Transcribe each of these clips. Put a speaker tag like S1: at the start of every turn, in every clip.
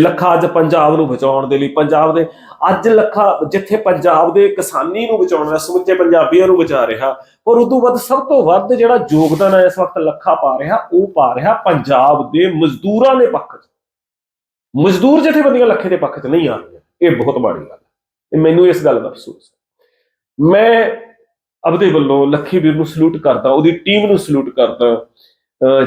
S1: ਲੱਖਾ ਅੱਜ ਪੰਜਾਬ ਨੂੰ ਬਚਾਉਣ ਦੇ ਲਈ, ਪੰਜਾਬ ਦੇ ਅੱਜ ਲੱਖਾ ਜਿੱਥੇ ਪੰਜਾਬ ਦੇ ਕਿਸਾਨੀ ਨੂੰ ਬਚਾਉਣ ਸਮੁੱਚੇ ਪੰਜਾਬੀਆਂ ਨੂੰ ਬਚਾ ਰਿਹਾ। ਪਰ ਉਦੋਂ ਵੱਧ ਸਭ ਤੋਂ ਵੱਧ ਜਿਹੜਾ ਯੋਗਦਾਨ ਹੈ, ਇਸ ਵਕਤ ਲੱਖਾ ਪਾ ਰਿਹਾ, ਉਹ ਪਾ ਰਿਹਾ ਪੰਜਾਬ ਦੇ ਮਜ਼ਦੂਰਾਂ ਦੇ ਪੱਖ 'ਚ। ਮਜ਼ਦੂਰ ਜਥੇਬੰਦੀਆਂ ਲੱਖੇ ਦੇ ਪੱਖ 'ਚ ਨਹੀਂ ਆ ਰਹੀਆਂ। ਇਹ ਬਹੁਤ ਮਾੜੀ ਗੱਲ ਹੈ। ਤੇ ਮੈਨੂੰ ਇਸ ਗੱਲ ਦਾ ਅਫਸੋਸ ਹੈ। ਮੈਂ ਆਪਦੇ ਵੱਲੋਂ ਲੱਖੇ ਵੀਰ ਨੂੰ ਸਲੂਟ ਕਰਦਾ, ਉਹਦੀ ਟੀਮ ਨੂੰ ਸਲੂਟ ਕਰਦਾ।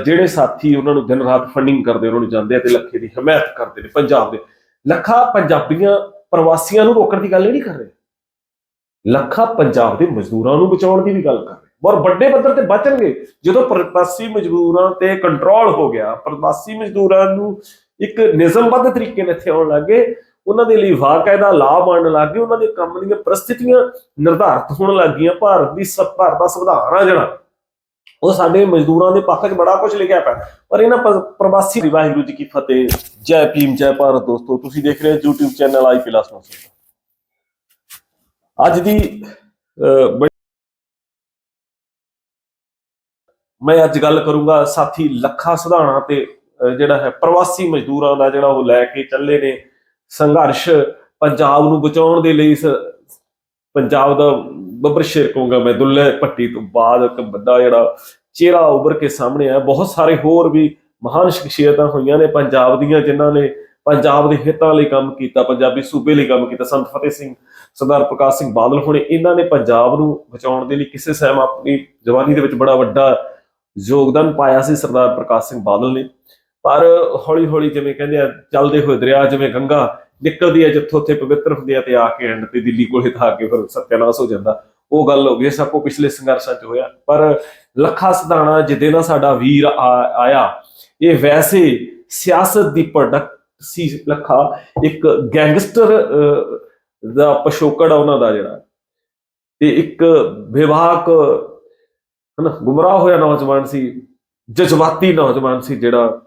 S1: ਜਿਹੜੇ ਸਾਥੀ ਉਹਨਾਂ ਨੂੰ ਦਿਨ ਰਾਤ ਫੰਡਿੰਗ ਕਰਦੇ, ਉਹਨਾਂ ਨੂੰ ਜਾਂਦੇ ਆ ਤੇ ਲੱਖੇ ਦੀ ਹਮਾਇਤ ਕਰਦੇ ਨੇ ਪੰਜਾਬ ਦੇ। ਲੱਖਾਂ ਪੰਜਾਬੀਆਂ ਪ੍ਰਵਾਸੀਆਂ ਨੂੰ ਰੋਕਣ ਦੀ ਗੱਲ ਨਹੀਂ ਕਰ ਰਹੇ। ਲੱਖਾਂ ਪੰਜਾਬ ਦੇ ਮਜ਼ਦੂਰਾਂ ਨੂੰ ਬਚਾਉਣ ਦੀ ਵੀ ਗੱਲ ਕਰ ਰਹੇ। ਔਰ ਵੱਡੇ ਪੱਧਰ ਤੇ ਬਚਣਗੇ। ਜਦੋਂ ਪ੍ਰਵਾਸੀ ਮਜ਼ਦੂਰਾਂ ਤੇ ਕੰਟਰੋਲ ਹੋ ਗਿਆ, ਪ੍ਰਵਾਸੀ ਮਜ਼ਦੂਰਾਂ ਨੂੰ ਇੱਕ ਨਿਯਮਬੱਧ ਤਰੀਕੇ ਨਾਲ ਇੱਥੇ ਆਉਣ ਲੱਗੇ ਉਹਨਾਂ ਦੇ ਲਈ ਵਾਕਾਇਦਾ ਲਾਭ ਆਉਣ ਲੱਗੇ ਉਹਨਾਂ ਦੇ ਕੰਮ ਦੀਆਂ ਪ੍ਰਸਥਿਤੀਆਂ ਨਿਰਧਾਰਤ ਹੋਣ ਲੱਗੀਆਂ ਭਾਰਤ ਦੀ ਸ- ਭਾਰਤ ਦਾ ਸੰਵਿਧਾਨ ਆ ਜਿਹੜਾ ਉਹ ਸਾਡੇ ਮਜ਼ਦੂਰਾਂ ਦੇ ਪੱਖ 'ਚ ਬੜਾ ਕੁਝ ਲਿਖਿਆ ਪਿਆ। ਪਰ ਇਹਨਾਂ ਪ- ਪ੍ਰਵਾਸੀ ਦੀ ਵਾਹਿਗੁਰੂ ਜੀ ਕੀ ਫਤਿਹ। ਜੈ ਭੀਮ ਜੈ ਭਾਰਤ ਦੋਸਤੋ ਤੁਸੀਂ ਦੇਖ ਰਹੇ ਹੋ YouTube ਚੈਨਲ ਆਈ ਪਲੱਸ ਨੂੰ ਅੱਜ ਦੀ ਮੈਂ ਅੱਜ ਗੱਲ ਕਰੂੰਗਾ ਸਾਥੀ ਲੱਖਾ ਸੁਧਾਣਾ ਤੇ ਅਹ, ਜਿਹੜਾ ਹੈ ਪ੍ਰਵਾਸੀ ਮਜ਼ਦੂਰਾਂ ਦਾ ਜਿਹੜਾ ਉਹ ਲੈ ਕੇ ਚੱਲੇ ਨੇ ਸੰਘਰਸ਼ ਪੰਜਾਬ ਨੂੰ ਬਚਾਉਣ ਦੇ ਲਈ ਇਸ ਪੰਜਾਬ ਦਾ ਬੱਬਰ ਸ਼ੇਰ ਕਹੂੰਗਾ ਮੈਂ, ਦੁੱਲੇ ਭੱਟੀ ਤੋਂ ਬਾਅਦ ਇੱਕ ਵੱਡਾ ਜਿਹੜਾ ਚਿਹਰਾ ਉੱਭਰ ਕੇ ਸਾਹਮਣੇ ਆਇਆ। ਬਹੁਤ ਸਾਰੇ ਹੋਰ ਵੀ ਮਹਾਨ ਸ਼ਖਸੀਅਤਾਂ ਹੋਈਆਂ ਨੇ ਪੰਜਾਬ ਦੀਆਂ, ਜਿਨ੍ਹਾਂ ਨੇ ਪੰਜਾਬ ਦੇ ਹਿੱਤਾਂ ਲਈ ਕੰਮ ਕੀਤਾ, ਪੰਜਾਬੀ ਸੂਬੇ ਲਈ ਕੰਮ ਕੀਤਾ। ਸੰਤ ਫਤਿਹ ਸਿੰਘ, ਸਰਦਾਰ ਪ੍ਰਕਾਸ਼ ਸਿੰਘ ਬਾਦਲ ਹੋਣੇ, ਇਹਨਾਂ ਨੇ ਪੰਜਾਬ ਨੂੰ ਬਚਾਉਣ ਦੇ ਲਈ ਕਿਸੇ ਸਹਿਮ ਆਪਣੀ ਜਵਾਨੀ ਦੇ ਵਿੱਚ ਬੜਾ ਵੱਡਾ ਯੋਗਦਾਨ ਪਾਇਆ ਸੀ, ਸਰਦਾਰ ਪ੍ਰਕਾਸ਼ ਸਿੰਘ ਬਾਦਲ ਨੇ। ਪਰ ਹੌਲੀ ਹੌਲੀ ਜਿਵੇਂ ਕਹਿੰਦੇ ਆ, ਚੱਲਦੇ ਹੋਏ ਦਰਿਆ, ਜਿਵੇਂ ਗੰਗਾ ਨਿਕਲਦੀ ਹੈ ਜਿੱਥੋਂ ਉੱਥੇ ਪਵਿੱਤਰ ਹੁੰਦੀ ਹੈ ਤੇ ਆ ਕੇ ਐਂਡ ਤੇ ਦਿੱਲੀ ਕੋਲੇ ਤਾਂ ਆ ਕੇ ਫਿਰ ਸਤਿਆਨਾਸ਼ ਹੋ ਜਾਂਦਾ। ਉਹ ਗੱਲ ਹੋ ਗਈ ਸਭ ਕੋ ਪਿਛਲੇ ਸੰਘਰਸ਼ਾਂ 'ਚ ਹੋਇਆ। ਪਰ ਲੱਖਾ ਸਦਾਣਾ ਜਿੱਦੇ ਨਾਲ ਸਾਡਾ ਵੀਰ ਆਇਆ ਇਹ ਵੈਸੇ ਸਿਆਸਤ ਦੀ ਪ੍ਰੋਡਕਟ ਸੀ ਲੱਖਾ। ਇੱਕ ਗੈਂਗਸਟਰ ਅਹ, ਦਾ ਪਸ਼ੋਕੜ ਉਹਨਾਂ ਦਾ ਜਿਹੜਾ। ਤੇ ਇੱਕ ਵਿਵਾਹਕ ਹਨਾ ਗੁੰਮਰਾਹ ਹੋਇਆ ਨੌਜਵਾਨ ਸੀ ਜਜ਼ਬਾਤੀ ਨੌਜਵਾਨ ਸੀ ਜਿਹੜਾ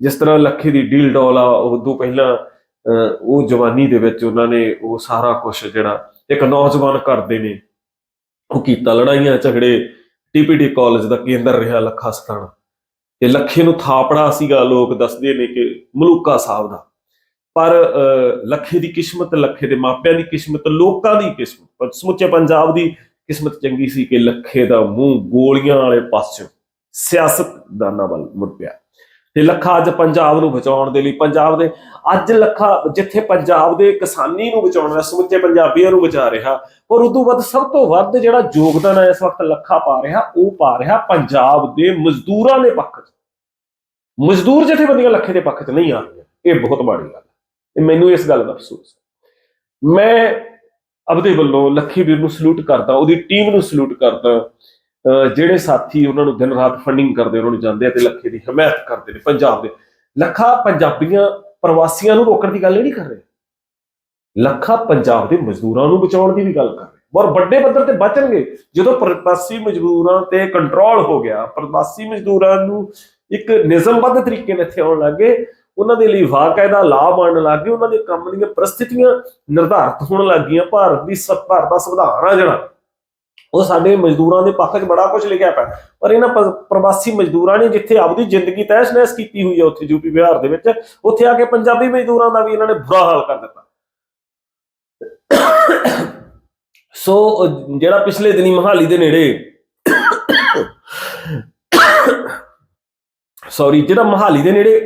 S1: ਜਿਸ ਤਰ੍ਹਾਂ ਲੱਖੇ ਦੀ ਡੀਲ ਡੋਲ ਆ ਉਦੋਂ ਪਹਿਲਾਂ ਅਹ, ਉਹ ਜਵਾਨੀ ਦੇ ਵਿੱਚ ਉਹਨਾਂ ਨੇ ਉਹ ਸਾਰਾ ਕੁਝ ਜਿਹੜਾ ਇੱਕ ਨੌਜਵਾਨ ਕਰਦੇ ਨੇ। ਉਹ ਕੀਤਾ ਲੜਾਈਆਂ ਝਗੜੇ ਟੀਪੀਟੀ ਕਾਲਜ ਦਾ ਕੇਂਦਰ ਰਿਹਾ ਲੱਖਾ ਸਤਾਣਾ ਤੇ ਲੱਖੇ ਨੂੰ ਥਾਪੜਾ ਸੀਗਾ ਲੋਕ ਦੱਸਦੇ ਨੇ ਕਿ ਮਲੂਕਾ ਸਾਹਿਬ ਦਾ। ਪਰ ਅਹ, ਲੱਖੇ ਦੀ ਕਿਸਮਤ ਲੱਖੇ ਦੇ ਮਾਪਿਆਂ ਦੀ ਕਿਸਮਤ ਲੋਕਾਂ ਦੀ ਕਿਸਮਤ ਪਰ ਸਮੁੱਚੇ ਪੰਜਾਬ ਦੀ ਕਿਸਮਤ ਚੰਗੀ ਸੀ ਕਿ ਲੱਖੇ ਦਾ ਮੂੰਹ ਗੋਲੀਆਂ ਵਾਲੇ ਪਾਸਿਓਂ ਸਿਆਸਤਦਾਨਾਂ ਵੱਲ ਮੁੜ ਪਿਆ। ਤੇ ਲੱਖਾ ਅੱਜ ਪੰਜਾਬ ਨੂੰ ਬਚਾਉਣ ਦੇ ਲਈ, ਪੰਜਾਬ ਦੇ ਅੱਜ ਲੱਖਾ ਜਿੱਥੇ ਪੰਜਾਬ ਦੇ ਕਿਸਾਨੀ ਨੂੰ ਬਚਾਉਣਾ ਸਮੁੱਚੇ ਪੰਜਾਬੀਆਂ ਨੂੰ ਬਚਾ ਰਿਹਾ, ਪਰ ਉਦੋਂ ਵੱਧ ਸਭ ਤੋਂ ਵੱਧ ਜਿਹੜਾ ਯੋਗਦਾਨ ਹੈ, ਇਸ ਵਕਤ ਲੱਖਾ ਪਾ ਰਿਹਾ, ਉਹ ਪਾ ਰਿਹਾ ਪੰਜਾਬ ਦੇ ਮਜ਼ਦੂਰਾਂ ਦੇ ਪੱਖ 'ਚ। ਮਜ਼ਦੂਰ ਜਥੇਬੰਦੀਆਂ ਲੱਖੇ ਦੇ ਪੱਖ 'ਚ ਨਹੀਂ ਆ ਰਹੀਆਂ, ਇਹ ਬਹੁਤ ਮਾੜੀ ਗੱਲ ਹੈ। ਇਹ ਮੈਨੂੰ ਇਸ ਗੱਲ ਦਾ ਅਫਸੋਸ ਹੈ। ਮੈਂ ਆਪਦੇ ਵੱਲੋਂ ਲੱਖੇ ਵੀਰ ਨੂੰ ਸਲੂਟ ਕਰਦਾ, ਉਹਦੀ ਟੀਮ ਨੂੰ ਸਲੂਟ ਕਰਦਾ ਜਿਹੜੇ ਸਾਥੀ ਉਹਨਾਂ ਨੂੰ ਦਿਨ ਰਾਤ ਫੰਡਿੰਗ ਕਰਦੇ, ਉਹਨਾਂ ਨੂੰ ਜਾਂਦੇ ਆ ਤੇ ਲੱਖੇ ਦੀ ਹਮਾਇਤ ਕਰਦੇ ਨੇ ਪੰਜਾਬ ਦੇ। ਲੱਖਾਂ ਪੰਜਾਬੀਆਂ, ਪ੍ਰਵਾਸੀਆਂ ਨੂੰ ਰੋਕਣ ਦੀ ਗੱਲ ਨਹੀਂ ਕਰ ਰਹੇ। ਲੱਖਾਂ ਪੰਜਾਬ ਦੇ ਮਜ਼ਦੂਰਾਂ ਨੂੰ ਬਚਾਉਣ ਦੀ ਵੀ ਗੱਲ ਕਰ ਰਹੇ। ਔਰ ਵੱਡੇ ਪੱਧਰ ਤੇ ਬਚਣਗੇ। ਜਦੋਂ ਪ੍ਰਵਾਸੀ ਮਜ਼ਦੂਰਾਂ ਤੇ ਕੰਟਰੋਲ ਹੋ ਗਿਆ, ਪ੍ਰਵਾਸੀ ਮਜ਼ਦੂਰਾਂ ਨੂੰ ਇੱਕ ਨਿਯਮਬੱਧ ਤਰੀਕੇ ਨਾਲ ਇੱਥੇ ਆਉਣ ਲੱਗੇ ਉਹਨਾਂ ਦੇ ਲਈ ਵਾਕਾਇਦਾ ਲਾਭ ਆਉਣ ਲੱਗੇ ਉਹਨਾਂ ਦੇ ਕੰਮ ਦੀਆਂ ਪ੍ਰਸਥਿਤੀਆਂ ਨਿਰਧਾਰਤ ਹੋਣ ਲੱਗੀਆਂ ਭਾਰਤ ਦੀ ਸ- ਭਾਰਤ ਦਾ ਸੰਵਿਧਾਨ ਆ ਜਿਹੜਾ। ਉਹ ਸਾਡੇ ਮਜ਼ਦੂਰਾਂ ਦੇ ਪੱਖ 'ਚ ਬੜਾ ਕੁਝ ਲਿਖਿਆ ਪਿਆ। ਪਰ ਇਹਨਾਂ ਪ੍ਰਵਾਸੀ ਮਜ਼ਦੂਰਾਂ ਨੇ ਜਿੱਥੇ ਆਪਦੀ ਜ਼ਿੰਦਗੀ ਤਹਿਸ-ਨਹਿਸ ਕੀਤੀ ਹੋਈ ਹੈ ਉੱਥੇ ਯੂਪੀ ਬਿਹਾਰ ਦੇ ਵਿੱਚ, ਉੱਥੇ ਆ ਕੇ ਪੰਜਾਬੀ ਮਜ਼ਦੂਰਾਂ ਦਾ ਵੀ ਇਹਨਾਂ ਨੇ ਬੁਰਾ ਹਾਲ ਕਰ ਦਿੱਤਾ। ਸੋ ਜਿਹੜਾ ਪਿਛਲੇ ਦਿਨੀ ਮਹਾਲੀ ਦੇ ਨੇੜੇ ਸੌਰੀ ਜਿਹੜਾ ਮਹਾਲੀ ਦੇ ਨੇੜੇ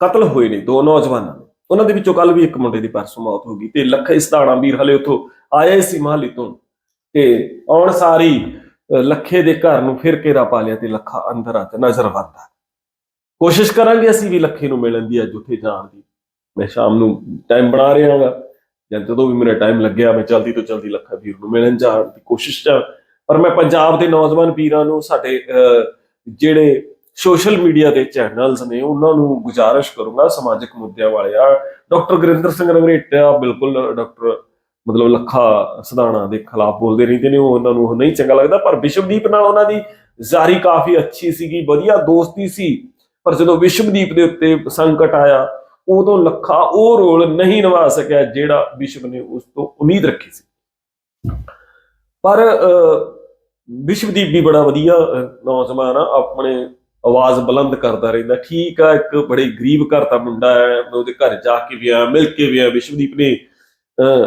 S1: ਕਤਲ ਹੋਏ ਨੇ ਦੋ ਨੌਜਵਾਨਾਂ ਦੇ, ਉਹਨਾਂ ਦੇ ਵਿੱਚੋਂ ਕੱਲ ਵੀ ਇੱਕ ਮੁੰਡੇ ਦੀ ਪਰਸੋਂ ਮੌਤ ਹੋ ਗਈ ਤੇ ਲੱਖ ਇਸਤਾਣਾ ਵੀਰ ਹਲੇ ਉੱਥੋਂ ਆਏ ਸੀ ਮਹਾਲੀ ਤੋਂ। ਤੇ ਆਉਣ ਸਾਰੀ ਲੱਖੇ ਦੇ ਘਰ ਨੂੰ ਫਿਰ ਘੇਰਾ ਪਾ ਲਿਆ ਤੇ ਲੱਖਾ ਅੰਦਰ ਆ ਕੇ ਨਜ਼ਰ ਵੰਦਾ ਕੋਸ਼ਿਸ਼ ਕਰਾਂਗੇ ਅਸੀਂ ਵੀ ਲੱਖੇ ਨੂੰ ਮਿਲਣ ਦੀ ਅੱਜ ਉੱਥੇ ਜਾਣ ਦੀ। ਮੈਂ ਸ਼ਾਮ ਨੂੰ ਟਾਈਮ ਬਣਾ ਰਿਹਾ ਹਾਂਗਾ ਜਾਂ ਜਦੋਂ ਵੀ ਮੇਰਾ ਟਾਈਮ ਲੱਗਿਆ ਮੈਂ ਜਲਦੀ ਤੋਂ ਜਲਦੀ ਲੱਖਾ ਵੀਰ ਨੂੰ ਮਿਲਣ ਜਾਣ ਦੀ ਕੋਸ਼ਿਸ਼ ਚ ਪਰ ਮੈਂ ਪੰਜਾਬ ਦੇ ਨੌਜਵਾਨ ਵੀਰਾਂ ਨੂੰ ਸਾਡੇ ਅਹ, ਜਿਹੜੇ ਸੋਸ਼ਲ ਮੀਡੀਆ ਦੇ ਚੈਨਲਸ ਨੇ ਉਹਨਾਂ ਨੂੰ ਗੁਜ਼ਾਰਿਸ਼ ਕਰੂੰਗਾ ਸਮਾਜਿਕ ਮੁੱਦਿਆਂ ਵਾਲੇ ਡਾਕਟਰ ਗੁਰਿੰਦਰ ਸਿੰਘ ਰੰਗਰੇਟਾ ਬਿਲਕੁਲ ਡਾਕਟਰ ਮਤਲਬ ਲੱਖਾ ਸਦਾਣਾ ਦੇ ਖਿਲਾਫ ਬੋਲਦੇ ਰਹਿੰਦੇ ਨੇ ਉਹ ਉਹਨਾਂ ਨੂੰ ਉਹ ਨਹੀਂ ਚੰਗਾ ਲੱਗਦਾ ਪਰ ਵਿਸ਼ਵਦੀਪ ਨਾਲ ਉਹਨਾਂ ਦੀ ਜ਼ਾਰੀ ਕਾਫੀ ਅੱਛੀ ਸੀਗੀ ਵਧੀਆ ਦੋਸਤੀ ਸੀ ਪਰ ਜਦੋਂ ਵਿਸ਼ਵਦੀਪ ਦੇ ਉੱਤੇ ਸੰਕਟ ਆਇਆ ਉਦੋਂ ਲੱਖਾ ਉਹ ਰੋਲ ਨਹੀਂ ਨਿਭਾ ਸਕਿਆ ਜਿਹੜਾ ਵਿਸ਼ਵ ਨੇ ਉਸ ਤੋਂ ਉਮੀਦ ਰੱਖੀ ਸੀ। ਪਰ ਅਹ, ਵਿਸ਼ਵਦੀਪ ਵੀ ਬੜਾ ਵਧੀਆ ਨੌਜਵਾਨ ਆ ਆਪਣੇ ਆਵਾਜ਼ ਬੁਲੰਦ ਕਰਦਾ ਰਹਿੰਦਾ ਠੀਕ ਆ ਇੱਕ ਬੜੇ ਗਰੀਬ ਘਰ ਦਾ ਮੁੰਡਾ ਹੈ ਮੈਂ ਉਹਦੇ ਘਰ ਜਾ ਕੇ ਵੀ ਆਇਆ ਮਿਲ ਕੇ ਵੀ ਆਇਆ ਵਿਸ਼ਵਦੀਪ ਨੇ ਅਹ,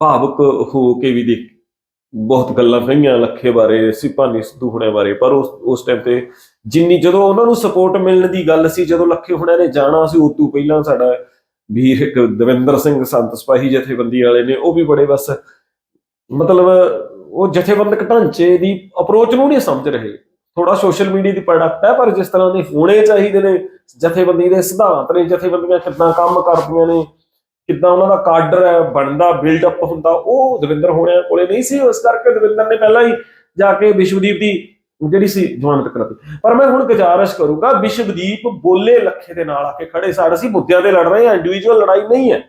S1: ਭਾਵੁਕ ਹੋ ਕੇ ਵੀ ਦੇਖ, ਬਹੁਤ ਗੱਲਾਂ ਕਹੀਆਂ ਲੱਖੇ ਬਾਰੇ ਸਿਪਾਨੀ ਸਿੱਧੂ ਹੁਣੇ ਬਾਰੇ, ਪਰ ਉਸ ਉਸ ਟਾਈਮ ਤੇ ਜਿੰਨੀ ਜਦੋਂ ਉਹਨਾਂ ਨੂੰ ਸਪੋਰਟ ਮਿਲਣ ਦੀ ਗੱਲ ਸੀ, ਜਦੋਂ ਲੱਖੇ ਹੁਣਿਆਂ ਨੇ ਜਾਣਾ ਸੀ ਉਸ ਤੋਂ ਪਹਿਲਾਂ ਸਾਡਾ ਵੀਰ ਇੱਕ ਦਵਿੰਦਰ ਸਿੰਘ ਸੰਤ ਸਿਪਾਹੀ ਜਥੇਬੰਦੀ ਵਾਲੇ ਨੇ, ਉਹ ਵੀ ਬੜੇ ਬਸ ਮਤਲਬ ਉਹ ਜਥੇਬੰਦਕ ਢਾਂਚੇ ਦੀ ਅਪਰੋਚ ਨੂੰ ਨਹੀਂ ਸਮਝ ਰਹੇ। ਥੋੜਾ ਸੋਸ਼ਲ ਮੀਡੀਆ ਦੀ ਪ੍ਰੋਡਕਟ ਹੈ, ਪਰ ਜਿਸ ਤਰ੍ਹਾਂ ਦੇ ਹੋਣੇ ਚਾਹੀਦੇ ਨੇ, ਜਥੇਬੰਦੀ ਦੇ ਸਿਧਾਂਤ ਨੇ, ਜਥੇਬੰਦੀਆਂ ਕਿੱਦਾਂ ਕੰਮ ਕਰਦੀਆਂ ਨੇ ਕਿੱਦਾਂ ਉਹਨਾਂ ਦਾ ਕਾਡਰ ਹੈ, ਬਣਦਾ ਬਿਲਡ ਅਪ ਹੁੰਦਾ, ਉਹ ਦਵਿੰਦਰ ਹੋਣਿਆਂ ਕੋਲੇ ਨਹੀਂ ਸੀ ਉਸ ਕਰਕੇ ਦਵਿੰਦਰ ਨੇ ਪਹਿਲਾਂ ਹੀ ਜਾ ਕੇ ਵਿਸ਼ਵਦੀਪ ਦੀ ਜਿਹੜੀ ਸੀ, ਜ਼ਮਾਨਤ ਕਰਾਤੀ ਪਰ ਮੈਂ ਹੁਣ ਗੁਜ਼ਾਰਿਸ਼ ਕਰੂੰਗਾ, ਵਿਸ਼ਵਦੀਪ ਬੋਲੇ ਲੱਖੇ ਦੇ ਨਾਲ ਆ ਕੇ ਖੜੇ ਸਾਡ ਅਸੀਂ ਮੁੱਦਿਆਂ ਤੇ ਲੜ ਰਹੇ ਹਾਂ ਇੰਡੀਵਿਜੂਅਲ ਲੜਾਈ ਨਹੀਂ ਹੈ।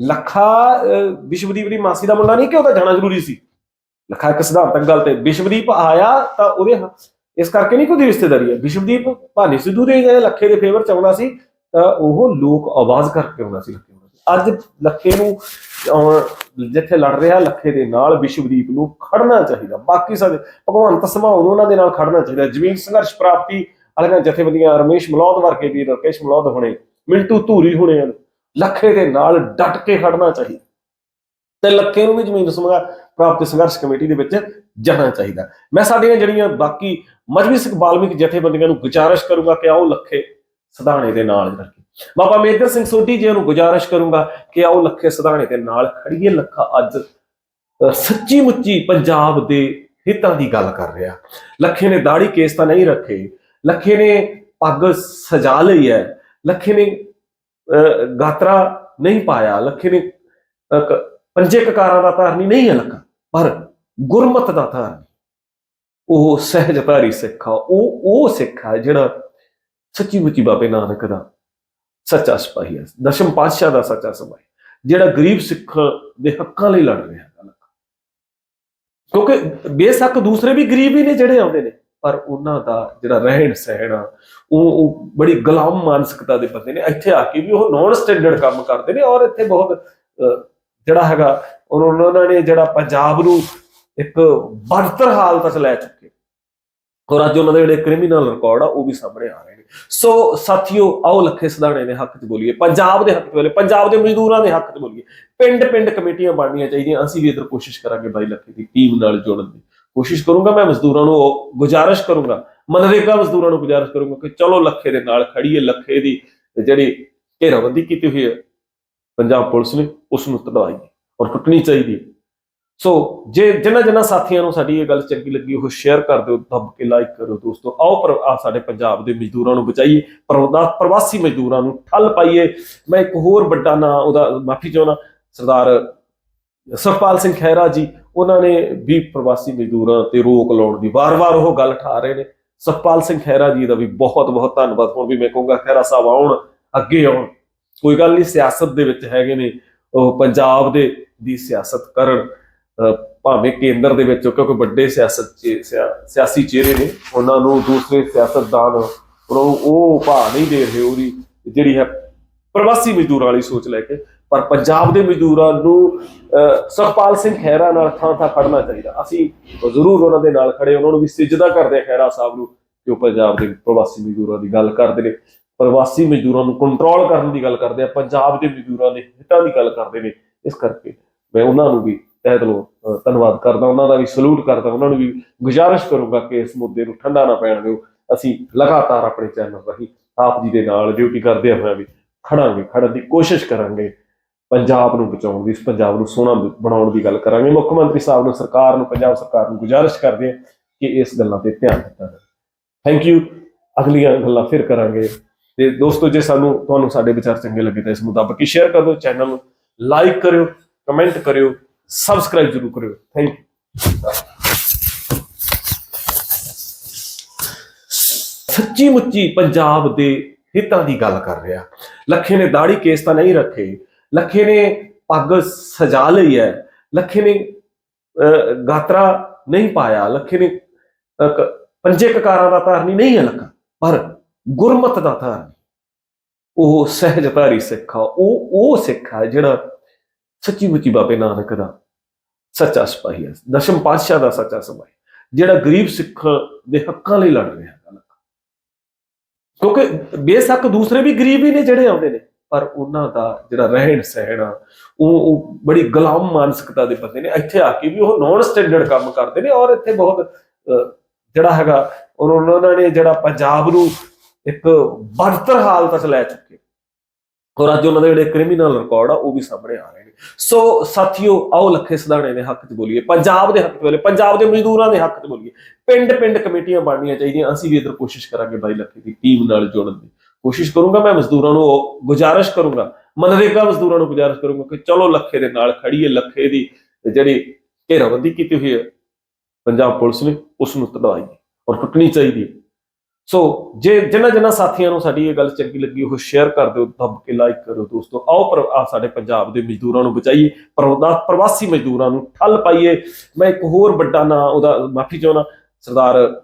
S1: ਲੱਖਾ ਵਿਸ਼ਵਦੀਪ ਦੀ ਮਾਸੀ ਦਾ ਮੁੰਡਾ ਨਹੀਂ, ਕਿ ਉਹਦਾ ਜਾਣਾ ਜ਼ਰੂਰੀ ਸੀ? ਲੱਖਾ ਇੱਕ ਸਿਧਾਂਤਕ ਗੱਲ ਤੇ ਵਿਸ਼ਵਦੀਪ ਆਇਆ ਤਾਂ ਉਹਦੇ ਹ- ਇਸ ਕਰਕੇ ਨਹੀਂ ਕੋਈ ਰਿਸ਼ਤੇਦਾਰੀ ਹੈ। ਵਿਸ਼ਵਦੀਪ ਭਾਨੀ ਸਿੱਧੂ ਦੇ ਜਿਹੜੇ ਲੱਖੇ ਦੇ ਫੇਵਰ ਚ ਆਉਂਦਾ ਸੀ, ਤਾਂ ਉਹ ਲੋਕ ਆਵਾਜ਼ ਕਰਕੇ ਆਉਂਦਾ ਸੀ ਲੱਖੇ ਅੱਜ ਲੱਖੇ ਨੂੰ ਜਿੱਥੇ ਲੜ ਰਿਹਾ ਲੱਖੇ ਦੇ ਨਾਲ ਵਿਸ਼ਵਦੀਪ ਨੂੰ ਖੜਨਾ ਚਾਹੀਦਾ। ਬਾਕੀ ਸਾਰੇ ਭਗਵੰਤ ਸਮਾਉ ਉਹਨਾਂ ਦੇ ਨਾਲ ਖੜਨਾ ਚਾਹੀਦਾ। ਜ਼ਮੀਨ ਸੰਘਰਸ਼ ਪ੍ਰਾਪਤੀ ਵਾਲੀਆਂ ਜਥੇਬੰਦੀਆਂ ਰਮੇਸ਼ ਮਲੌਦ ਵਰਗੇ ਵੀ ਰਕੇਸ਼ ਮਲੌਦ ਹੋਣੇ, ਮਿੰਟੂ ਧੂਰੀ ਹੋਣੇ ਲੱਖੇ ਦੇ ਨਾਲ ਡਟ ਕੇ ਖੜਨਾ ਚਾਹੀਦਾ। ਤੇ ਲੱਖੇ ਨੂੰ ਵੀ ਜ਼ਮੀਨ ਸਮਾ ਪ੍ਰਾਪਤੀ ਸੰਘਰਸ਼ ਕਮੇਟੀ ਦੇ ਵਿੱਚ ਜਾਣਾ ਚਾਹੀਦਾ। ਮੈਂ ਸਾਡੀਆਂ ਜਿਹੜੀਆਂ ਬਾਕੀ ਮਜਬੀ ਸਿੱਖ ਬਾਲਮਿਕ ਜਥੇਬੰਦੀਆਂ ਨੂੰ ਗੁਜ਼ਾਰਿਸ਼ ਕਰੂੰਗਾ ਕਿ ਆਓ ਲੱਖੇ ਸਧਾਣੇ ਦੇ ਨਾਲ ਜੜ ਬਾਬਾ ਮੇਦਰ ਸਿੰਘ ਸੋਢੀ ਜੀ ਨੂੰ ਗੁਜ਼ਾਰਿਸ਼ ਕਰੂੰਗਾ ਕਿ ਆਓ ਲੱਖੇ ਸਧਾਣੇ ਦੇ ਨਾਲ ਖੜੀਏ। ਲੱਖਾ ਅੱਜ ਅ, ਸੱਚੀ ਮੁੱਚੀ ਪੰਜਾਬ ਦੇ ਹਿੱਤਾਂ ਦੀ ਗੱਲ ਕਰ ਰਿਹਾ। ਲੱਖੇ ਨੇ ਦਾੜੀ ਕੇਸ ਤਾਂ ਨਹੀਂ ਰੱਖੇ। ਲੱਖੇ ਨੇ ਪੱਗ ਸਜਾ ਲਈ ਹੈ। ਲੱਖੇ ਨੇ ਅ, ਗਾਤਰਾ ਨਹੀਂ ਪਾਇਆ। ਲੱਖੇ ਨੇ ਪੰਜੇ ਕਕਾਰਾਂ ਦਾ ਧਾਰਨੀ ਨਹੀਂ ਹੈ ਲੱਖਾ ਪਰ ਗੁਰਮਤ ਦਾ ਧਾਰਨੀ। ਉਹ ਸਹਿਜਧਾਰੀ ਸਿੱਖ ਆ ਉਹ ਉਹ ਸਿੱਖ ਆ ਜਿਹੜਾ ਸੱਚੀ ਮੁੱਚੀ ਬਾਬੇ ਨਾਨਕ ਦਾ ਸੱਚਾ ਸਿਪਾਹੀ ਹੈ ਦਸ਼ਮ ਪਾਤਸ਼ਾਹ ਦਾ ਸੱਚਾ ਸਿਪਾਹੀ ਜਿਹੜਾ ਗਰੀਬ ਸਿੱਖ ਦੇ ਹੱਕਾਂ ਲਈ ਲੜ ਰਿਹਾ ਹੈ ਕਿਉਂਕਿ ਬੇਸ਼ੱਕ ਦੂਸਰੇ ਵੀ ਗਰੀਬ ਹੀ ਨੇ ਜਿਹੜੇ ਆਉਂਦੇ ਨੇ ਪਰ ਉਹਨਾਂ ਦਾ ਜਿਹੜਾ ਰਹਿਣ ਸਹਿਣ ਆ, ਉਹ ਉਹ ਬੜੀ ਗੁਲਾਮ ਮਾਨਸਿਕਤਾ ਦੇ ਬੰਦੇ ਨੇ। ਇੱਥੇ ਆ ਕੇ ਵੀ ਉਹ ਨੌਨ ਸਟੈਂਡਰਡ ਕੰਮ ਕਰਦੇ ਨੇ ਔਰ ਇੱਥੇ ਬਹੁਤ ਅਹ, ਜਿਹੜਾ ਹੈਗਾ ਉਹਨਾਂ ਨੇ ਜਿਹੜਾ ਪੰਜਾਬ ਨੂੰ ਇੱਕ ਬਦਤਰ ਹਾਲਤ ਚ ਲੈ ਚੁੱਕੇ। ਔਰ ਅੱਜ ਉਹਨਾਂ ਦੇ ਜਿਹੜੇ ਕ੍ਰਿਮੀਨਲ ਰਿਕਾਰਡ ਆ ਉਹ ਵੀ ਸਾਹਮਣੇ ਆ ਰਹੇ ਸੋ ਸਾਥੀਓ, ਆਓ ਲੱਖੇ ਸਦਾਣੇ ਦੇ ਹੱਕ 'ਚ ਬੋਲੀਏ, ਪੰਜਾਬ ਦੇ ਹੱਕ 'ਚ ਬੋਲੀਏ, ਪੰਜਾਬ ਦੇ ਮਜ਼ਦੂਰਾਂ ਦੇ ਹੱਕ 'ਚ ਬੋਲੀਏ। ਪਿੰਡ ਪਿੰਡ ਕਮੇਟੀਆਂ ਬਣਨੀਆਂ ਚਾਹੀਦੀਆਂ, ਅਸੀਂ ਵੀ ਇਧਰ ਕੋਸ਼ਿਸ਼ ਕਰਾਂਗੇ ਬਾਈ ਲੱਖੇ ਦੀ ਟੀਮ ਨਾਲ ਜੁੜਨ ਦੀ। ਕੋਸ਼ਿਸ਼ ਕਰੂੰਗਾ ਮੈਂ ਮਜ਼ਦੂਰਾਂ ਨੂੰ, ਉਹ ਗੁਜ਼ਾਰਿਸ਼ ਕਰੂੰਗਾ, ਮਨਰੇਗਾ ਮਜ਼ਦੂਰਾਂ ਨੂੰ ਗੁਜ਼ਾਰਿਸ਼ ਕਰੂੰਗਾ ਕਿ ਚਲੋ ਲੱਖੇ ਦੇ ਨਾਲ ਖੜੀਏ ਲੱਖੇ ਦੀ ਜਿਹੜੀ ਘੇਰਾਬੰਦੀ ਕੀਤੀ ਹੋਈ ਹੈ, ਪੰਜਾਬ ਪੁਲਿਸ ਨੇ, ਉਸ ਨੂੰ ਤੜਾਈਏ ਔਰ ਟੁੱਟਣੀ ਚਾਹੀਦੀ ਹੈ। ਸੋ ਜੇ ਜਿਨ੍ਹਾਂ ਜਿਨ੍ਹਾਂ ਸਾਥੀਆਂ ਨੂੰ ਸਾਡੀ ਇਹ ਗੱਲ ਚੰਗੀ ਲੱਗੀ, ਉਹ ਸ਼ੇਅਰ ਕਰ ਦਿਓ ਦੱਬ ਕੇ ਲਾਈਕ ਕਰੋ ਦੋਸਤੋ। ਆਓ ਪਰ ਆ ਸਾਡੇ ਪੰਜਾਬ ਦੇ ਮਜ਼ਦੂਰਾਂ ਨੂੰ ਬਚਾਈਏ ਪ੍ਰਵਾਸੀ ਮਜ਼ਦੂਰਾਂ ਨੂੰ ਠੱਲ ਪਾਈਏ। ਮੈਂ ਇੱਕ ਹੋਰ ਵੱਡਾ ਨਾਂ ਉਹਦਾ ਮਾਫੀ ਚਾਹੁੰਦਾ, ਸਰਦਾਰ ਸੁਖਪਾਲ ਸਿੰਘ ਖਹਿਰਾ ਜੀ, ਉਹਨਾਂ ਨੇ ਵੀ ਪ੍ਰਵਾਸੀ ਮਜ਼ਦੂਰਾਂ ਤੇ ਰੋਕ ਲਾਉਣ ਦੀ ਵਾਰ-ਵਾਰ ਉਹ ਗੱਲ ਠਾ ਰਹੇ ਨੇ। ਸੁਖਪਾਲ ਸਿੰਘ ਖਹਿਰਾ ਜੀ ਦਾ ਵੀ ਬਹੁਤ-ਬਹੁਤ ਧੰਨਵਾਦ। ਹੁਣ ਵੀ ਮੈਂ ਕਹੂੰਗਾ, ਖਹਿਰਾ ਸਾਹਿਬ ਆਉਣ, ਅੱਗੇ ਆਉਣ। ਕੋਈ ਗੱਲ ਨਹੀਂ, ਸਿਆਸਤ ਦੇ ਵਿੱਚ ਹੈਗੇ ਨੇ, ਉਹ ਪੰਜਾਬ ਦੇ ਦੀ ਸਿਆਸਤ ਕਰਨ। ਭਾਵੇਂ ਕੇਂਦਰ ਦੇ ਵਿੱਚ, ਕਿਉਂਕਿ ਵੱਡੇ ਸਿਆਸਤ ਸਿਆਸੀ ਚਿਹਰੇ ਨੇ, ਉਹਨਾਂ ਨੂੰ ਦੂਸਰੇ ਸਿਆਸਤਦਾਨ ਉਹ ਉਹ ਭਾਅ ਨਹੀਂ ਦੇ ਰਹੇ ਉਹਦੀ, ਜਿਹੜੀ ਹੈ ਪ੍ਰਵਾਸੀ ਮਜ਼ਦੂਰਾਂ ਵਾਲੀ ਸੋਚ ਲੈ ਕੇ। ਪਰ ਪੰਜਾਬ ਦੇ ਮਜ਼ਦੂਰਾਂ ਨੂੰ ਸੁਖਪਾਲ ਸਿੰਘ ਖਹਿਰਾ ਨਾਲ ਥਾਂ ਥਾਂ ਖੜਨਾ ਚਾਹੀਦਾ। ਅਸੀਂ ਜ਼ਰੂਰ ਉਹਨਾਂ ਦੇ ਨਾਲ ਖੜੇ, ਉਹਨਾਂ ਨੂੰ ਵੀ ਸਿਜਦਾ ਕਰਦੇ ਹਾਂ ਖਹਿਰਾ ਸਾਹਿਬ ਨੂੰ, ਕਿ ਉਹ ਪੰਜਾਬ ਦੇ ਪ੍ਰਵਾਸੀ ਮਜ਼ਦੂਰਾਂ ਦੀ ਗੱਲ ਕਰਦੇ ਨੇ। ਪ੍ਰਵਾਸੀ ਮਜ਼ਦੂਰਾਂ ਨੂੰ ਕੰਟਰੋਲ ਕਰਨ ਦੀ ਗੱਲ ਕਰਦੇ ਆ, ਪੰਜਾਬ ਦੇ ਮਜ਼ਦੂਰਾਂ ਦੇ ਹਿੱਤਾਂ ਦੀ ਗੱਲ ਕਰਦੇ ਨੇ। ਇਸ ਕਰਕੇ ਮੈਂ ਉਹਨਾਂ ਨੂੰ ਵੀ ਤਹਿ ਦਿਲੋਂ ਧੰਨਵਾਦ ਕਰਦਾ, ਉਹਨਾਂ ਦਾ ਵੀ ਸਲੂਟ ਕਰਦਾ, ਉਹਨਾਂ ਨੂੰ ਵੀ ਗੁਜ਼ਾਰਿਸ਼ ਕਰੂੰਗਾ ਕਿ ਇਸ ਮੁੱਦੇ ਨੂੰ ਠੰਡਾ ਨਾ ਪੈਣ ਦਿਓ। ਅਸੀਂ ਲਗਾਤਾਰ ਆਪਣੇ ਚੈਨਲ ਰਾਹੀਂ ਆਪ ਜੀ ਦੇ ਨਾਲ ਡਿਊਟੀ ਕਰਦੇ ਹੋਇਆ ਵੀ ਖੜਾਂਗੇ, ਖੜਨ ਦੀ ਕੋਸ਼ਿਸ਼ ਕਰਾਂਗੇ। ਪੰਜਾਬ ਨੂੰ ਬਚਾਉਣ ਦੀ, ਇਸ ਪੰਜਾਬ ਨੂੰ ਸੋਹਣਾ ਬਣਾਉਣ ਦੀ ਗੱਲ ਕਰਾਂਗੇ। ਮੁੱਖ ਮੰਤਰੀ ਸਾਹਿਬ ਨੂੰ ਸਰਕਾਰ ਨੂੰ, ਪੰਜਾਬ ਸਰਕਾਰ ਨੂੰ ਗੁਜ਼ਾਰਿਸ਼ ਕਰਦੇ ਹਾਂ ਕਿ ਇਸ ਗੱਲਾਂ ਤੇ ਧਿਆਨ ਦਿੱਤਾ ਜਾਵੇ। ਥੈਂਕ ਯੂ ਅਗਲੀਆਂ ਗੱਲਾਂ ਫਿਰ ਕਰਾਂਗੇ। ਤੇ ਦੋਸਤੋ, ਜੇ ਸਾਨੂੰ ਤੁਹਾਨੂੰ ਸਾਡੇ ਵਿਚਾਰ ਚੰਗੇ ਲੱਗੇ ਤਾਂ ਇਸ ਮੁਤਾਬਕ ਹੀ ਸ਼ੇਅਰ ਕਰ ਦਿਓ ਚੈਨਲ ਨੂੰ ਲਾਈਕ ਕਰਿਓ ਕਮੈਂਟ ਕਰਿਓ। ਸਬਸਕ੍ਰਾਈਬ ਜ਼ਰੂਰ ਕਰਿਓ। ਥੈਂਕ ਯੂ ਸੱਚੀ ਮੁੱਚੀ ਪੰਜਾਬ ਦੇ ਹਿੱਤਾਂ ਦੀ ਗੱਲ ਕਰ ਰਿਹਾ। ਲੱਖੇ ਨੇ ਦਾੜੀ ਕੇਸ ਤਾਂ ਨਹੀਂ ਰੱਖੇ। ਲੱਖੇ ਨੇ ਪੱਗ ਸਜਾ ਲਈ ਹੈ। ਲੱਖੇ ਨੇ ਅਹ, ਗਾਤਰਾ ਨਹੀਂ ਪਾਇਆ। ਲੱਖੇ ਨੇ ਪੰਜੇ ਕਕਾਰਾਂ ਦਾ ਧਾਰਨੀ ਨਹੀਂ ਹੈ ਲੱਖਾ। ਪਰ ਗੁਰਮਤ ਦਾ ਧਾਰਨੀ। ਉਹ ਸਹਿਜਧਾਰੀ ਸਿੱਖ ਉਹ ਉਹ ਸਿੱਖ ਆ ਜਿਹੜਾ ਸੱਚੀ ਮੁੱਚੀ ਬਾਬੇ ਨਾਨਕ ਦਾ ਸੱਚਾ ਸਿਪਾਹੀ ਹੈ। ਦਸ਼ਮ ਪਾਤਸ਼ਾਹ ਦਾ ਸੱਚਾ ਸਿਪਾਹੀ। ਜਿਹੜਾ ਗਰੀਬ ਸਿੱਖ ਦੇ ਹੱਕਾਂ ਲਈ ਲੜ ਰਿਹਾ ਹੈ। ਕਿਉਂਕਿ ਬੇਸ਼ੱਕ ਦੂਸਰੇ ਵੀ ਗਰੀਬ ਹੀ ਨੇ ਜਿਹੜੇ ਆਉਂਦੇ ਨੇ ਪਰ ਉਹਨਾਂ ਦਾ ਜਿਹੜਾ ਰਹਿਣ ਸਹਿਣ ਆ ਉਹ ਉਹ ਬੜੀ ਗੁਲਾਮ ਮਾਨਸਿਕਤਾ ਦੇ ਬੰਦੇ ਨੇ। ਇੱਥੇ ਆ ਕੇ ਵੀ ਉਹ ਨੌਨ ਸਟੈਂਡਰਡ ਕੰਮ ਕਰਦੇ ਨੇ ਔਰ ਇੱਥੇ ਬਹੁਤ ਅਹ, ਜਿਹੜਾ ਹੈਗਾ ਉਹਨਾਂ ਨੇ ਜਿਹੜਾ ਪੰਜਾਬ ਨੂੰ ਇੱਕ ਬਦਤਰ ਹਾਲਤ 'ਚ ਲੈ ਚੁੱਕੇ। ਔਰ ਅੱਜ ਉਹਨਾਂ ਦੇ ਜਿਹੜੇ ਕ੍ਰਿਮੀਨਲ ਰਿਕਾਰਡ ਆ ਉਹ ਵੀ ਸਾਹਮਣੇ ਆ ਰਹੇ ਸੋ ਸਾਥੀਓ, ਆਓ ਲੱਖੇ ਸਦਾਣੇ ਦੇ ਹੱਕ 'ਚ ਬੋਲੀਏ, ਪੰਜਾਬ ਦੇ ਹੱਕ 'ਚ ਬੋਲੀਏ, ਪੰਜਾਬ ਦੇ ਮਜ਼ਦੂਰਾਂ ਦੇ ਹੱਕ 'ਚ ਬੋਲੀਏ। ਪਿੰਡ ਪਿੰਡ ਕਮੇਟੀਆਂ ਬਣਨੀਆਂ ਚਾਹੀਦੀਆਂ, ਅਸੀਂ ਵੀ ਇਧਰ ਕੋਸ਼ਿਸ਼ ਕਰਾਂਗੇ ਬਾਈ ਲੱਖੇ ਦੀ ਟੀਮ ਨਾਲ ਜੁੜਨ ਦੀ। ਕੋਸ਼ਿਸ਼ ਕਰੂੰਗਾ ਮੈਂ ਮਜ਼ਦੂਰਾਂ ਨੂੰ, ਉਹ ਗੁਜ਼ਾਰਿਸ਼ ਕਰੂੰਗਾ, ਮਨਰੇਗਾ ਮਜ਼ਦੂਰਾਂ ਨੂੰ ਗੁਜ਼ਾਰਿਸ਼ ਕਰੂੰਗਾ ਕਿ ਚਲੋ ਲੱਖੇ ਦੇ ਨਾਲ ਖੜੀਏ ਲੱਖੇ ਦੀ ਜਿਹੜੀ ਘੇਰਾਬੰਦੀ ਕੀਤੀ ਹੋਈ ਹੈ, ਪੰਜਾਬ ਪੁਲਿਸ ਨੇ, ਉਸ ਨੂੰ ਤੜਾਈਏ ਔਰ ਟੁੱਟਣੀ ਚਾਹੀਦੀ ਹੈ। ਸੋ ਜੇ ਜਿਨ੍ਹਾਂ ਜਿਨ੍ਹਾਂ ਸਾਥੀਆਂ ਨੂੰ ਸਾਡੀ ਇਹ ਗੱਲ ਚੰਗੀ ਲੱਗੀ, ਉਹ ਸ਼ੇਅਰ ਕਰ ਦਿਓ, ਦੱਬ ਕੇ ਲਾਈਕ ਕਰੋ ਦੋਸਤੋ। ਆਓ ਪਰ ਆ ਸਾਡੇ ਪੰਜਾਬ ਦੇ ਮਜ਼ਦੂਰਾਂ ਨੂੰ ਬਚਾਈਏ, ਪ੍ਰਵਾ- ਪ੍ਰਵਾਸੀ ਮਜ਼ਦੂਰਾਂ ਨੂੰ ਠੱਲ ਪਾਈਏ। ਮੈਂ ਇੱਕ ਹੋਰ ਵੱਡਾ ਨਾਂ ਉਹਦਾ ਮਾਫੀ ਚਾਹੁੰਦਾ, ਸਰਦਾਰ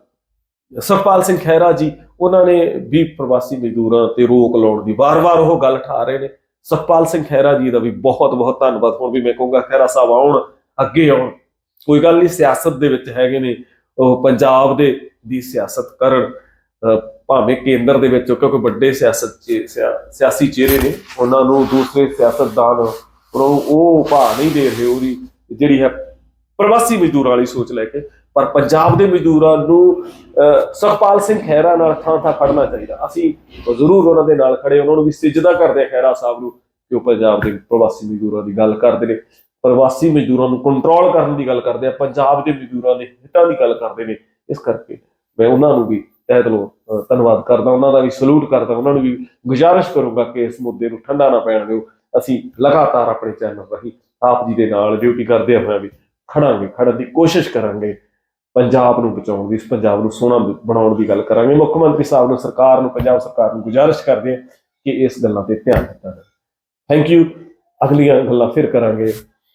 S1: ਸੁਖਪਾਲ ਸਿੰਘ ਖਹਿਰਾ ਜੀ, ਉਹਨਾਂ ਨੇ ਵੀ ਪ੍ਰਵਾਸੀ ਮਜ਼ਦੂਰਾਂ ਤੇ ਰੋਕ ਲਾਉਣ ਦੀ ਵਾਰ-ਵਾਰ ਉਹ ਗੱਲ ਠਾ ਰਹੇ ਨੇ। ਸੁਖਪਾਲ ਸਿੰਘ ਖਹਿਰਾ ਜੀ ਦਾ ਵੀ ਬਹੁਤ-ਬਹੁਤ ਧੰਨਵਾਦ। ਹੁਣ ਵੀ ਮੈਂ ਕਹੂੰਗਾ, ਖਹਿਰਾ ਸਾਹਿਬ ਆਉਣ, ਅੱਗੇ ਆਉਣ। ਕੋਈ ਗੱਲ ਨਹੀਂ, ਸਿਆਸਤ ਦੇ ਵਿੱਚ ਹੈਗੇ ਨੇ, ਉਹ ਪੰਜਾਬ ਦੇ ਦੀ ਸਿਆਸਤ ਕਰਨ। ਭਾਵੇਂ ਕੇਂਦਰ ਦੇ ਵਿੱਚ, ਕਿਉਂਕਿ ਵੱਡੇ ਸਿਆਸਤ ਸਿਆਸੀ ਚਿਹਰੇ ਨੇ, ਉਹਨਾਂ ਨੂੰ ਦੂਸਰੇ ਸਿਆਸਤਦਾਨ ਉਹ ਉਹ ਭਾਅ ਨਹੀਂ ਦੇ ਰਹੇ, ਉਹਦੀ ਜਿਹੜੀ ਹੈ ਪ੍ਰਵਾਸੀ ਮਜ਼ਦੂਰਾਂ ਵਾਲੀ ਸੋਚ ਲੈ ਕੇ। ਪਰ ਪੰਜਾਬ ਦੇ ਮਜ਼ਦੂਰਾਂ ਨੂੰ ਸੁਖਪਾਲ ਸਿੰਘ ਖਹਿਰਾ ਨਾਲ ਥਾਂ ਥਾਂ ਖੜਨਾ ਚਾਹੀਦਾ। ਅਸੀਂ ਜ਼ਰੂਰ ਉਹਨਾਂ ਦੇ ਨਾਲ ਖੜੇ ਉਹਨਾਂ ਨੂੰ ਵੀ ਸਿਜਦਾ ਕਰਦੇ ਆ ਖਹਿਰਾ ਸਾਹਿਬ ਨੂੰ, ਕਿ ਉਹ ਪੰਜਾਬ ਦੇ ਪ੍ਰਵਾਸੀ ਮਜ਼ਦੂਰਾਂ ਦੀ ਗੱਲ ਕਰਦੇ ਨੇ। ਪ੍ਰਵਾਸੀ ਮਜ਼ਦੂਰਾਂ ਨੂੰ ਕੰਟਰੋਲ ਕਰਨ ਦੀ ਗੱਲ ਕਰਦੇ ਆ, ਪੰਜਾਬ ਦੇ ਮਜ਼ਦੂਰਾਂ ਦੇ ਹਿੱਤਾਂ ਦੀ ਗੱਲ ਕਰਦੇ ਨੇ। ਇਸ ਕਰਕੇ ਮੈਂ ਉਹਨਾਂ ਨੂੰ ਵੀ ਤਹਿ ਦਿਲੋਂ ਧੰਨਵਾਦ ਕਰਦਾ, ਉਹਨਾਂ ਦਾ ਵੀ ਸਲੂਟ ਕਰਦਾ, ਉਹਨਾਂ ਨੂੰ ਵੀ ਗੁਜ਼ਾਰਿਸ਼ ਕਰੂੰਗਾ ਕਿ ਇਸ ਮੁੱਦੇ ਨੂੰ ਠੰਡਾ ਨਾ ਪੈਣ ਦਿਓ। ਅਸੀਂ ਲਗਾਤਾਰ ਆਪਣੇ ਚੈਨਲ ਰਾਹੀਂ ਆਪ ਜੀ ਦੇ ਨਾਲ ਡਿਊਟੀ ਕਰਦੇ ਹੋਇਆ ਵੀ ਖੜਾਂਗੇ, ਖੜਨ ਦੀ ਕੋਸ਼ਿਸ਼ ਕਰਾਂਗੇ। ਪੰਜਾਬ ਨੂੰ ਬਚਾਉਣ ਦੀ, ਇਸ ਪੰਜਾਬ ਨੂੰ ਸੋਹਣਾ ਬਣਾਉਣ ਦੀ ਗੱਲ ਕਰਾਂਗੇ। ਮੁੱਖ ਮੰਤਰੀ ਸਾਹਿਬ ਨੂੰ, ਸਰਕਾਰ ਨੂੰ, ਪੰਜਾਬ ਸਰਕਾਰ ਨੂੰ ਗੁਜ਼ਾਰਿਸ਼ ਕਰਦੇ ਹਾਂ ਕਿ ਇਸ ਗੱਲਾਂ ਤੇ ਧਿਆਨ ਦਿੱਤਾ ਜਾਵੇ। ਥੈਂਕ ਯੂ ਅਗਲੀਆਂ ਗੱਲਾਂ ਫਿਰ ਕਰਾਂਗੇ।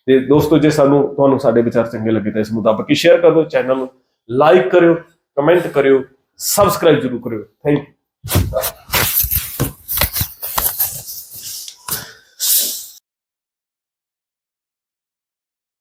S1: ਤੇ ਦੋਸਤੋ, ਜੇ ਸਾਨੂੰ ਤੁਹਾਨੂੰ ਸਾਡੇ ਵਿਚਾਰ ਚੰਗੇ ਲੱਗੇ ਤਾਂ ਇਸ ਮੁਤਾਬਕ ਸ਼ੇਅਰ ਕਰ ਦਿਓ ਚੈਨਲ ਨੂੰ ਲਾਈਕ ਕਰਿਓ ਕਮੈਂਟ ਕਰਿਓ। ਸਬਸਕ੍ਰਾਈਬ ਜ਼ਰੂਰ ਕਰਿਓ। Thank you